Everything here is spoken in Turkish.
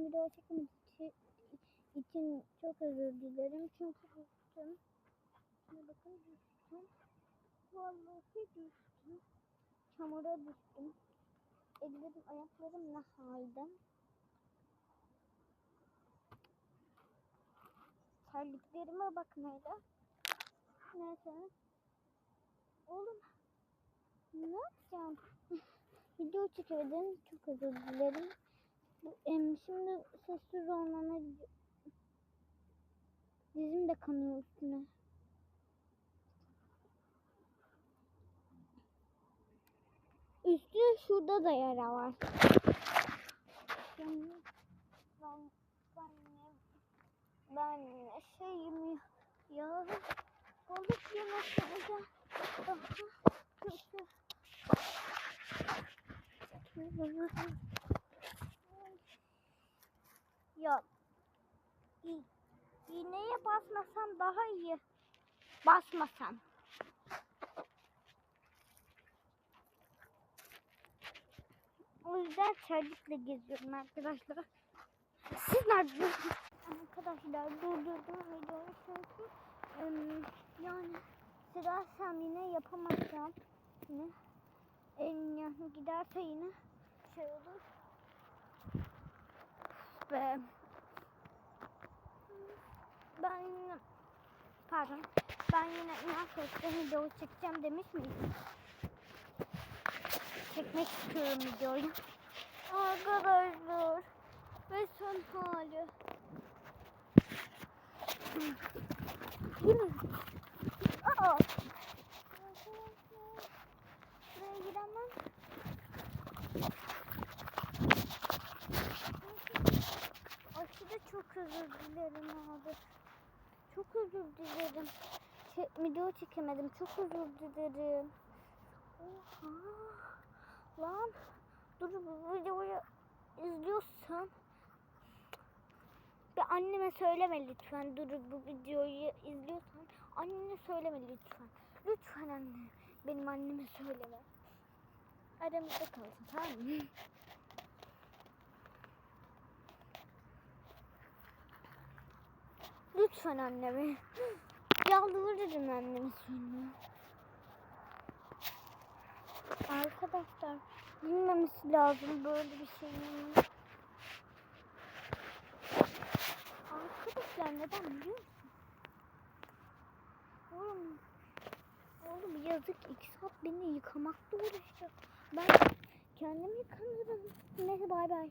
için video çekmek için, çok özür dilerim. Çünkü düştüm. Şuna bakın düştüm. Vallahi düştüm. Çamura düştüm. Ellerim ayaklarım ne halde. Terliklerime bakın hele. Neyse. Oğlum ne yapacağım? Video çekemedim. Çok özür dilerim. Em, şimdi sessiz olmana. Dizim de kanıyor üstüne. Üstü şurada da yara var. Ben, ben, ben şeyim ya. Balık yemekleri daha kötü. Ya i- iğneye basmasam daha iyi. Basmasam. O yüzden terlikle geziyorum arkadaşlar. Siz neredesiniz? Arkadaşlar durdurdum videoyu çünkü yani sırasam yine yapamazsam yine en yani giderse yine şey olur. Ve ben yine pardon ben yine üniversitede video çekeceğim demiş miydim? Çekmek istiyorum videoyu. Arkadaşlar ve son hali. Değil? Özür dilerim abi. Çok özür dilerim. Çek, video çekemedim. Çok özür dilerim. Oha. Lan. Dur bu videoyu izliyorsan bir anneme söyleme lütfen. Dur bu videoyu izliyorsan annene söyleme lütfen. Lütfen anne. Benim anneme söyleme. Aramızda kalsın tamam mı? Lütfen anneme. Yalvarırım anneme söyleme. Arkadaşlar bilmemesi lazım böyle bir şeyin. Arkadaşlar neden biliyor musun? Oğlum, oğlum yazık iki saat beni yıkamakla uğraşacak. Ben kendimi yıkanırım. Neyse bay bay.